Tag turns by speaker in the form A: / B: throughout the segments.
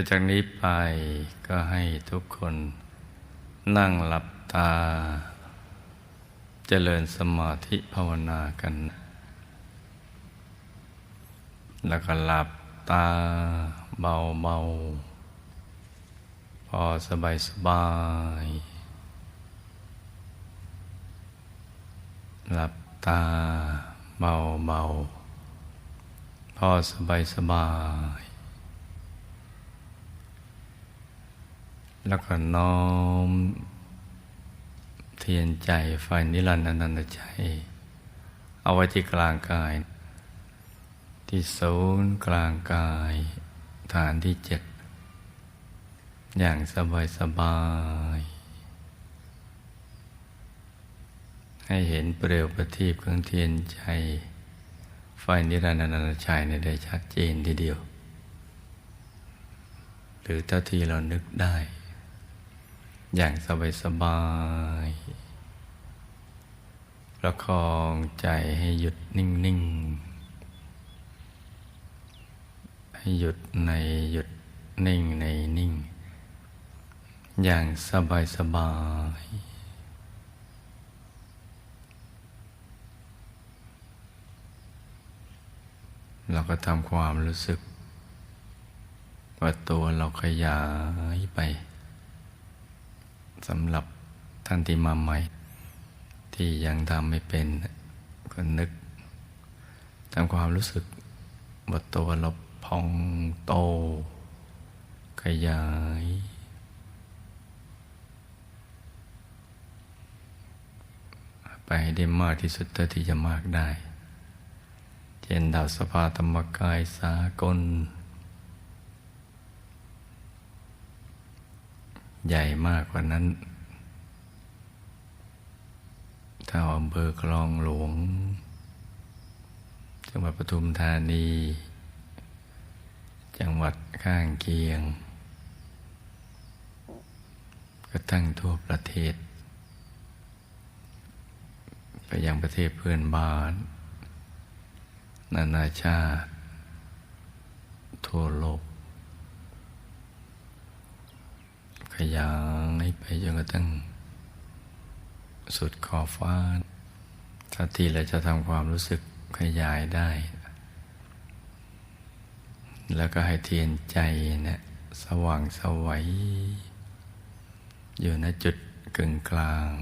A: ต่อจากนี้ไปก็ให้ทุกคนนั่งหลับตา เจริญสมาธิภาวนากัน แล้วก็หลับตาเบาๆ พอสบายสบาย หลับตาเบาๆ พอสบายสบาย แล้วก็น้อม เทียนใจไฟนิรันดร์อนันตใจเอาไว้ที่กลางกาย ที่ศูนย์กลางกาย ฐานที่เจ็ด อย่างสบายสบาย ให้เห็นเปลวประทีปเครื่องเทียนใจ ไฟนิรันดร์อนันตชัยในได้ชัดเจนทีเดียว หรือเท่าที่เรานึกได้ อย่างสบายสบาย ประคองใจให้หยุดนิ่ง ๆ ให้หยุดในหยุดนิ่งในนิ่ง อย่างสบายสบายเราก็ทำความรู้สึก ว่าตัวเราขยายไป สำหรับท่านที่มาใหม่ ที่ยังทำไม่เป็นก็นึกทำความรู้สึกว่าตัวเราพองโต ขยาย ไปได้มากที่สุดเท่าที่จะมากได้ เช่นดาวสภาธรรมกายสากล ใหญ่มากกว่านั้น ถ้าอำเภอคลองหลวง จังหวัดปทุมธานี จังหวัดข้างเคียง ก็ตั้งทั่วประเทศ ไปยังประเทศเพื่อนบ้าน นานาชาติ ทั่วโลก ขยายไปจนกระทั่งสุดขอบฟ้าถ้าทีเราจะทำความรู้สึกขยายได้ แล้วก็ให้เทียนใจเนี่ยสว่างสวัยอยู่ณจุดกึ่งกลาง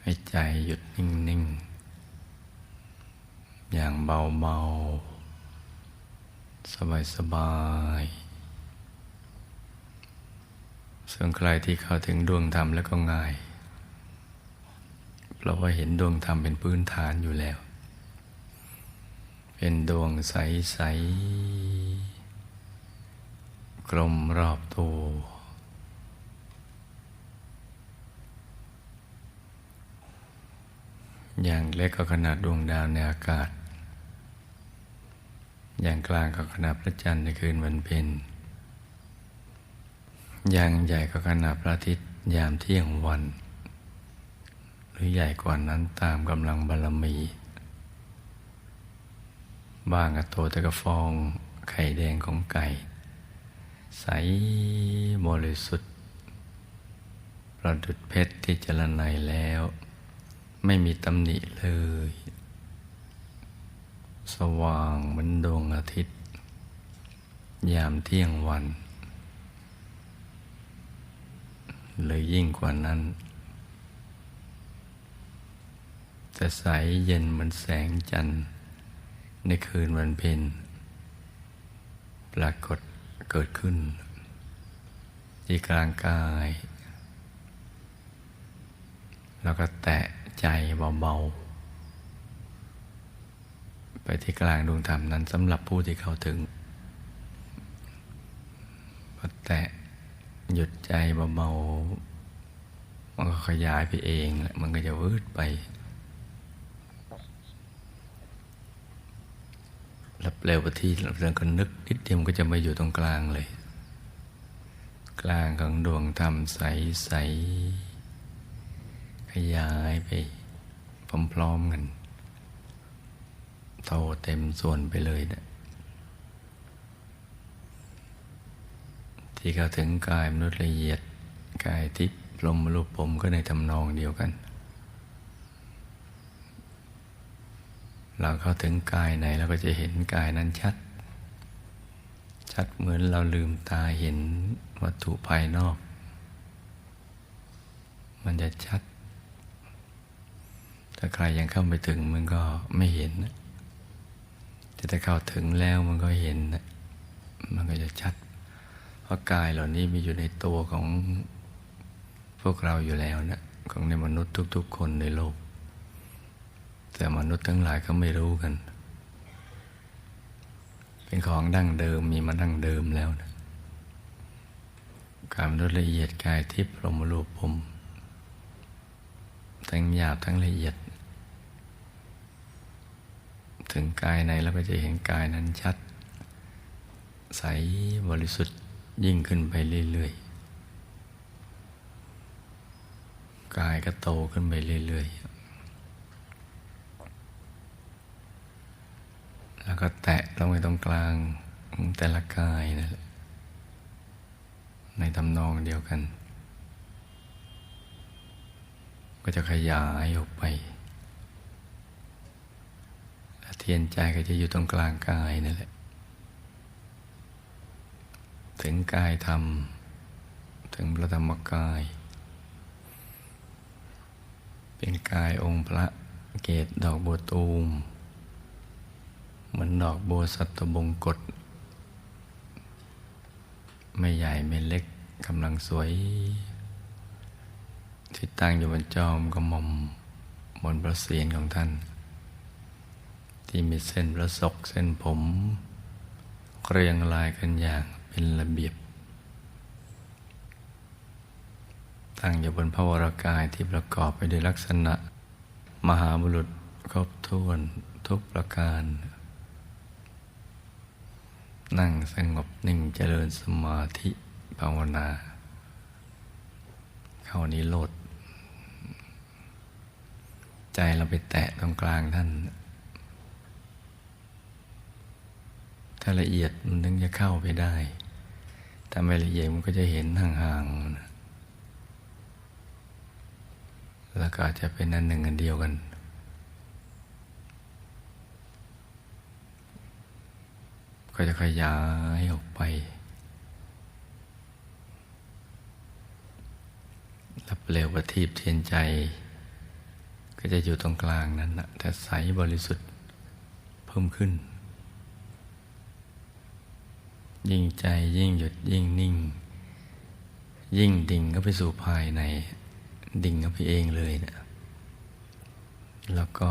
A: ให้ใจหยุดนิ่ง ๆ อย่างเบา ๆ สบาย ๆ ส่วนใครที่เข้าถึงดวงธรรมแล้วก็ง่าย เพราะว่าเห็นดวงธรรมเป็นพื้นฐานอยู่แล้ว เป็นดวงใส ๆ กลมรอบตัว อย่างเล็กก็ขนาดดวงดาวในอากาศ อย่างกลางก็ขนาดพระจันทร์ในคืนวันเพ็ญ ย่างใหญ่ก็ขนาดพระอาทิตย์ยามเที่ยงวัน หรือใหญ่กว่านั้นตามกำลังบารมีบางกระโตตะกระฟองไข่แดงของไก่ ใสบริสุทธิ์ ประดุดเพชรที่จรไนแล้ว ไม่มีตำหนิเลย สว่างเหมือนดวงอาทิตย์ ยามเที่ยงวัน เลยยิ่งกว่านั้น จะใสเย็นเหมือนแสงจันทร์ ในคืนวันเพ็ญปรากฏเกิดขึ้น ที่กลางกาย แล้วก็แตะใจเบาๆ ไปที่กลางดวงธรรมนั้นสำหรับผู้ที่เข้าถึงพอแตะ หยุดใจเบาๆมันก็ขยายไปเองแหละมันก็จะวืดไปแล้วเร็วไปที่เราก็นึกนิดเดียวมันก็จะมาอยู่ตรงกลางเลย กลางของดวงธรรมใสๆขยายไปพร้อมๆกันโตเต็มส่วนไปเลยนะ ที่เข้าถึงกายมนุษย์ละเอียด กายทิพย์ลมรูปผมก็ในทำนองเดียวกัน เราเข้าถึงกายไหนเราก็จะเห็นกายนั้นชัด ชัดเหมือนเราลืมตาเห็นวัตถุภายนอก มันจะชัด ถ้าใครยังเข้าไม่ถึงมันก็ไม่เห็นแต่ถ้าเข้าถึงแล้วมันก็เห็น มันก็จะชัด เพราะกายเหล่านี้มีอยู่ในตัวของพวกเราอยู่แล้วนะของในมนุษย์ทุก ๆ คนในโลก แต่มนุษย์ทั้งหลายก็ไม่รู้กัน เป็นของดั้งเดิมมีมาดั้งเดิมแล้วนะการมนุษย์ละเอียดกายทิพย์ลมรูปผมทั้งหยาบทั้งละเอียด ถึงกายในเราก็จะเห็นกายนั้นชัด ใสบริสุทธิ์ ยิ่งขึ้นไปเรื่อยๆ กายก็โตขึ้นไปเรื่อยๆ แล้วก็แตะลงไปตรงกลางแต่ละกายนั่นแหละในตำนองเดียวกัน ก็จะขยายออกไปและเทียนใจก็จะอยู่ตรงกลางกายนั่นแหละ ถึงกายธรรม ถึงพระธรรมกาย เป็นกายองค์พระเกตดอกบัวตูม เหมือนดอกบัวสัตบงกฎไม่ใหญ่ไม่เล็กกำลังสวย ที่ตั้งอยู่บนจอมกระหม่อมบนประเสียนของท่าน ที่มีเส้นประศกเส้นผม เรียงรายกันอย่าง เป็นระเบียบ ตั้งอยู่บนพระวรากายที่ประกอบไปด้วยลักษณะ มหาบุรุษครบถ้วนทุกประการ นั่งสงบนิ่งเจริญสมาธิภาวนา เข้านิโรธใจเราไปแตะตรงกลางท่านถ้าละเอียดมันถึงจะเข้าไปได้ ถ้าไม่ละเอียดมันก็จะเห็นห่างๆ แล้วก็อาจจะเป็นอันหนึ่งอันเดียวกัน ก็จะขยายออกไป รับเร็วประทีปเทียนใจ ก็จะอยู่ตรงกลางนั้นนะแต่ใสบริสุทธิ์เพิ่มขึ้น ยิ่งใจยิ่งหยุดยิ่งนิ่ง ยิ่งดิ่งก็ไปสู่ภายใน ดิ่งกับพี่เองเลยนะแล้วก็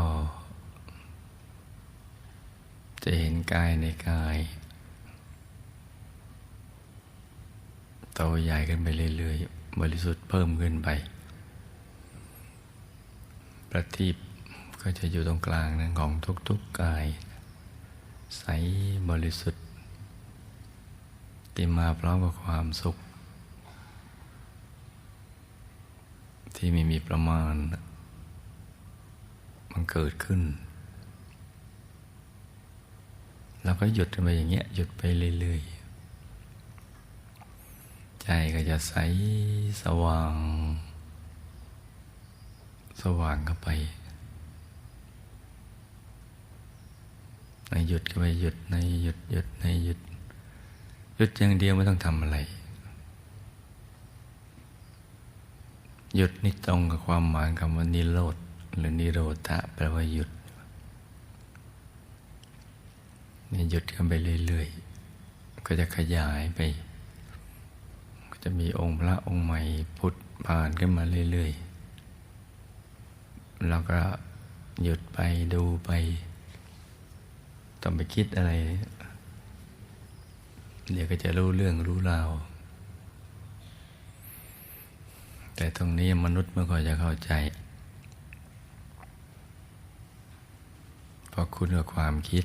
A: จะเห็นกายในกายโตใหญ่ขึ้นไปเรื่อยๆบริสุทธิ์เพิ่มขึ้นไปประทีปก็จะอยู่ตรงกลางนั้นของทุกๆกาย ใสบริสุทธิ์ ที่มาพร้อมกับความสุข ที่ไม่มีประมาณ มันเกิดขึ้นเราก็หยุดไปอย่างเงี้ยหยุดไปเรื่อยๆ ใจก็จะใสสว่าง สว่างเข้าไปในหยุดก็ไปหยุดในหยุดหยุดในหยุด หยุดอย่างเดียวไม่ต้องทำอะไร หยุดนี่ตรงกับความหมายคำว่านิโรธหรือนิโรธะแปลว่าหยุดนี่หยุดกันไปเรื่อยๆ ก็จะขยายไป ก็จะมีองค์พระองค์ใหม่พุทธผ่านขึ้นมาเรื่อยๆ แล้วก็หยุดไปดูไป ต้องไปคิดอะไร เดี๋ยวก็จะรู้เรื่องรู้ราวแต่ตรงนี้มนุษย์ไม่ค่อยจะเข้าใจ เพราะคุณกับความคิด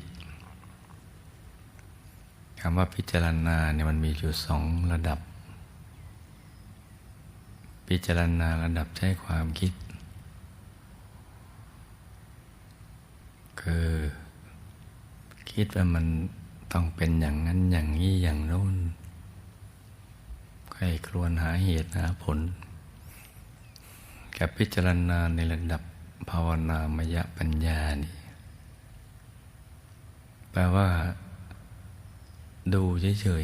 A: คำว่าพิจารณาเนี่ยมันมีอยู่สองระดับ พิจารณาระดับใช้ความคิด คือ คิดว่ามัน ต้องเป็นอย่างนั้นอย่างนี้อย่างโน้นใครครวญหาเหตุหาผลกับพิจารณาในระดับภาวนามยปัญญานี่แปลว่า ดูเฉย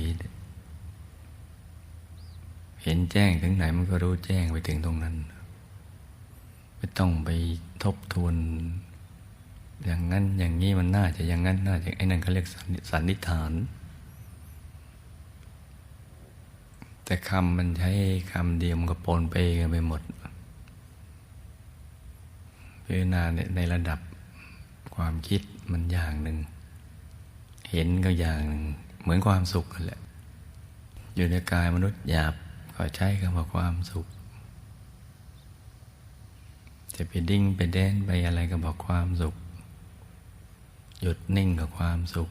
A: ๆ เห็นแจ้งถึงไหนมันก็รู้แจ้งไปถึงตรงนั้น ไม่ต้องไปทบทวน อย่างนั้นอย่างนี้มันน่าจะอย่างนั้นน่าจะไอ้นั่นเขาเรียกสันนิษฐาน แต่คำมันใช้คำเดียวมันก็ปนไปกันไปหมดพิจารณาในระดับความคิดมันอย่างหนึ่ง เห็นก็อย่างหนึ่ง เหมือนความสุขกันแหละ อยู่ในกายมนุษย์หยาบก็ใช้คำว่าความสุข จะไปดิ้งไปแดนไปอะไรก็บอกความสุข หยุดนิ่งกับความสุข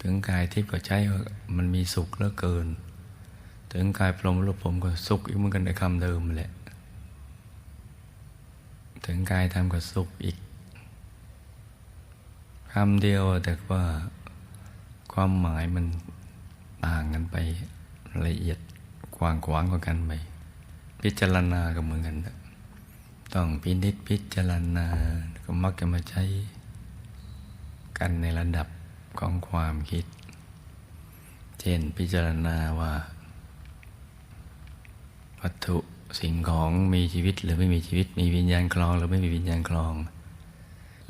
A: ถึงกายทิพย์ก็ใช้ว่ามันมีสุขเหลือเกิน ถึงกายพรหมรูปผมก็สุขอีกเหมือนกันในคำเดิมแหละ ถึงกายทำก็สุขอีกคำเดียวแต่ว่าความหมายมันต่างกันไปละเอียดกว้างขวางกว่ากันไปพิจารณาก็เหมือนกัน ต้องพินิจพิจารณาก็มักจะมาใช้ กันในระดับของความคิด เช่นพิจารณาว่า วัตถุสิ่งของมีชีวิตหรือไม่มีชีวิต มีวิญญาณคลองหรือไม่มีวิญญาณคลอง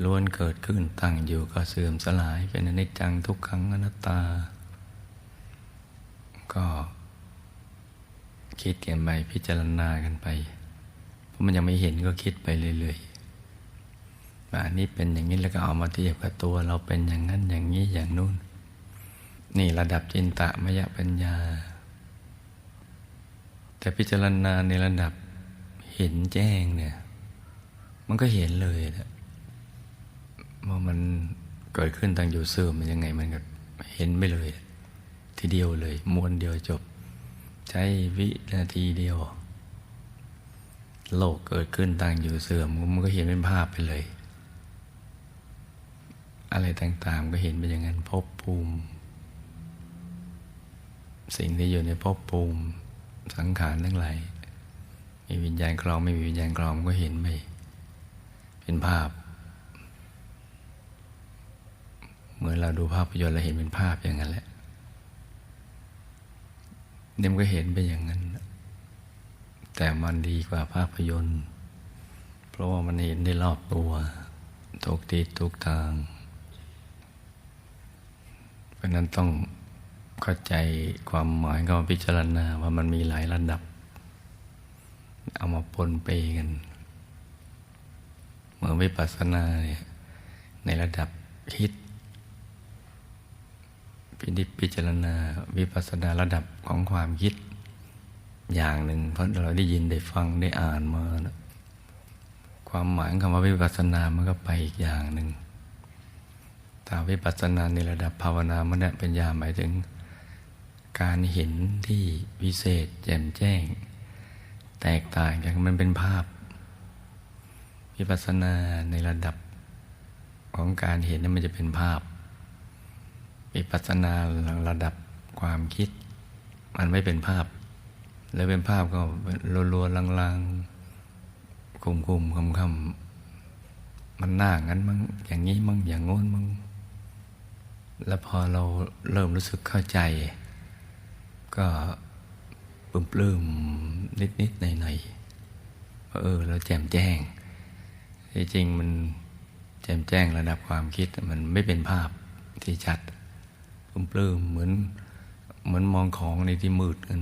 A: ล้วนเกิดขึ้นตั้งอยู่ก็เสื่อมสลายเป็นอนิจจังทุกขังอนัตตา ก็คิดกันไปพิจารณากันไป เพราะมันยังไม่เห็นก็คิดไปเรื่อยๆ ว่าอันนี้เป็นอย่างนี้แล้วก็เอามาเทียบกับตัวเราเป็นอย่างนั้นอย่างนี้อย่างนู้น นี่ระดับจินตะมยปัญญา แต่พิจารณาในระดับเห็นแจ้งเนี่ย มันก็เห็นเลยนะว่ามันเกิดขึ้นตั้งอยู่เสื่อมมันยังไงมันก็เห็นไม่เลย ทีเดียวเลยมวนเดียวจบ ใช้วินาทีเดียว โลกเกิดขึ้นตั้งอยู่เสื่อมมันก็เห็นเป็นภาพไปเลย อะไรต่างๆ ก็เห็นไปอย่างนั้นภพภูมิ สิ่งที่อยู่ในภพภูมิ สังขารทั้งหลายมีวิญญาณคลองไม่มีวิญญาณคลองก็เห็นไปเป็นภาพ เหมือนเราดูภาพยนตร์เราเห็นเป็นภาพอย่างนั้นแหละเดมก็เห็นไปอย่างนั้น แต่มันดีกว่าภาพยนตร์ เพราะว่ามันเห็นได้รอบตัวทุกทิศทุกทาง ราะนั้นต้องเข้าใจความหมายก็พิจารณาว่ามันมีหลายระดับ เอามาปนเปกันเมื่อวิปัสสนาเนี่ยในระดับคิดพินิจพิจารณาวิปัสสนาระดับของความคิดอย่างหนึ่งเพราะเราได้ยินได้ฟังได้อ่านมานะความหมายคำว่าวิปัสสนามันก็ไปอีกอย่างหนึ่ง แต่วิปัสสนาในระดับภาวนามันเป็นยาหมายถึง การเห็นที่วิเศษ แจ่มแจ้ง แตกต่างจากมันเป็นภาพ วิปัสสนาในระดับของการเห็นนั้นมันจะเป็นภาพ วิปัสสนาระดับความคิด มันไม่เป็นภาพ แล้วเป็นภาพก็รัวๆลางๆคุมคุมคำคำมันหน้างั้นมั้งอย่างนี้มั้งอย่างงน้นมั้ง แล้วพอเราเริ่มรู้สึกเข้าใจ ก็ปลื้มปลื้มนิดนิดหน่อยหน่อยเออเราแจ่มแจ้งที่จริงมันแจ่มแจ้งระดับความคิดมันไม่เป็นภาพที่ชัดปลื้มเหมือนเหมือนมองของในที่มืดกัน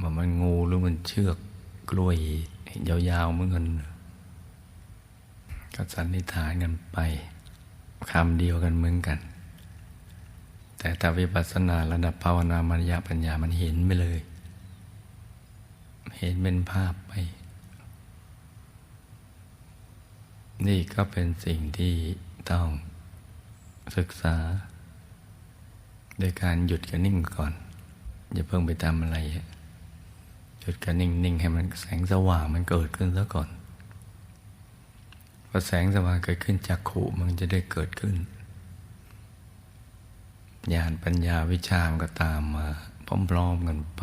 A: ว่ามันงูหรือมันเชือกกล้วยยาวๆเหมือนกันก็สันนิษฐานกันไป คำเดียวกันเหมือนกัน แต่ถ้าวิปัสสนาระดับภาวนามัญญาปัญญามันเห็นไปเลย เห็นเป็นภาพไป นี่ก็เป็นสิ่งที่ต้องศึกษา โดยการหยุดกับนิ่งก่อน อย่าเพิ่งไปทำอะไรหยุดกับนิ่งนิ่งให้มันแสงสว่างมันเกิดขึ้นซะก่อน พอแสงสว่างเกิดขึ้นจากขูมันจะได้เกิดขึ้นญาณปัญญาวิชามนก็ตามมาพร้อมๆกันไป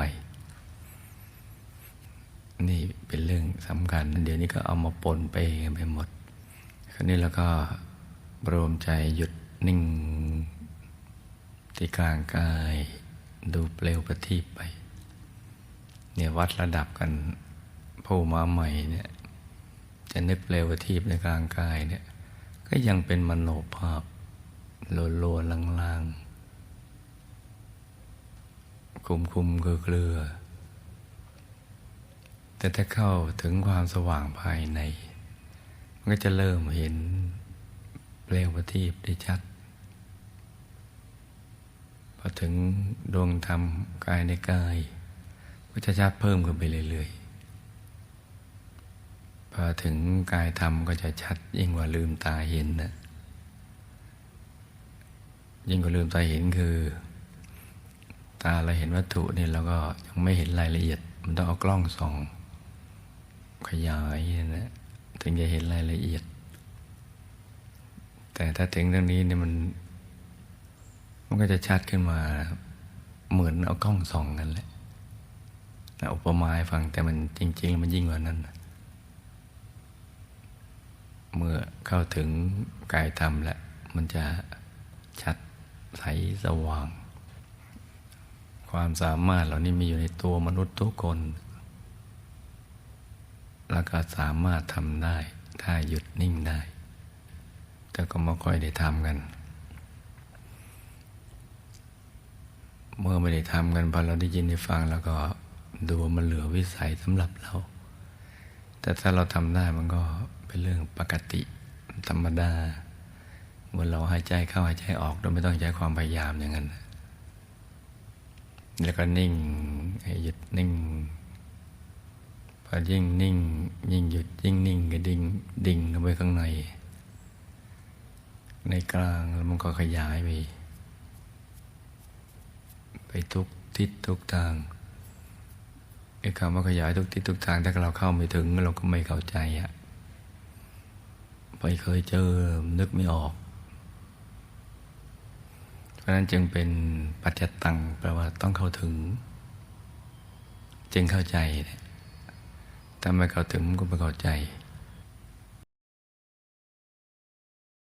A: นี่เป็นเรื่องสำคัญ เดี๋ยวนี้ก็เอามาปนไปไปหมด คราวนี้แล้วก็รวมใจหยุดนิ่งที่กลางกายดูเปลวประทีปไป เนี่ยวัดระดับกันผู้มาใหม่เนี่ย จะนึกเปลวทีปในกลางกายเนี่ย ก็ยังเป็นมโนภาพโลโลลางลางๆ คุมคุมเกลือเกลือ แต่ถ้าเข้าถึงความสว่างภายใน มันก็จะเริ่มเห็นเปลวประทีปได้ชัด พอถึงดวงธรรมกายในกาย ก็จะชัดเพิ่มขึ้นไปเรื่อยๆ พอถึงกายธรรมก็จะชัดยิ่งกว่าลืมตาเห็นนะยิ่งกว่าลืมตาเห็นคือ ตาเราเห็นวัตถุเนี่ยเราก็ยังไม่เห็นรายละเอียด มันต้องเอากล้องส่อง ขยายนะถึงจะเห็นรายละเอียด แต่ถ้าถึงตรงนี้เนี่ยมัน มันก็จะชัดขึ้นมา เหมือนเอากล้องส่องกันแหละนะอุปมาให้ฟังแต่มันจริงๆมันยิ่งกว่านั้นนะ เมื่อเข้าถึงกายธรรมแล้วมันจะชัดใสสว่าง ความสามารถเหล่านี้มีอยู่ในตัวมนุษย์ทุกคน แล้วก็สามารถทำได้ถ้าหยุดนิ่งได้ แต่ก็ไม่ค่อยได้ทำกัน เมื่อไม่ได้ทำกันพอเราได้ยินได้ฟังแล้วก็ดูมันเหลือวิสัยสำหรับเรา แต่ถ้าเราทำได้มันก็ เป็นเรื่องปกติธรรมดาเมื่อเราหายใจเข้าหายใจออกโดยไม่ต้องใช้ความพยายามอย่างนั้น แล้วก็นิ่งให้หยุดนิ่ง พอยิ่งนิ่ง ยิ่งหยุดยิ่งนิ่งก็ดิ่งดิ่งเข้าไปข้างใน ในกลางแล้วมันก็ขยายไปไปทุกทิศทุกทางไอ้คำว่าขยายทุกทิศทุกทางถ้าเราเข้าไม่ถึงเราก็ไม่เข้าใจอะ ไปเคยเจอนึกไม่ออก เพราะนั้นจึงเป็นปัจจตังแปลว่าต้องเข้าถึง จึงเข้าใจถ้าไม่เข้าถึงก็ไม่เข้าใจ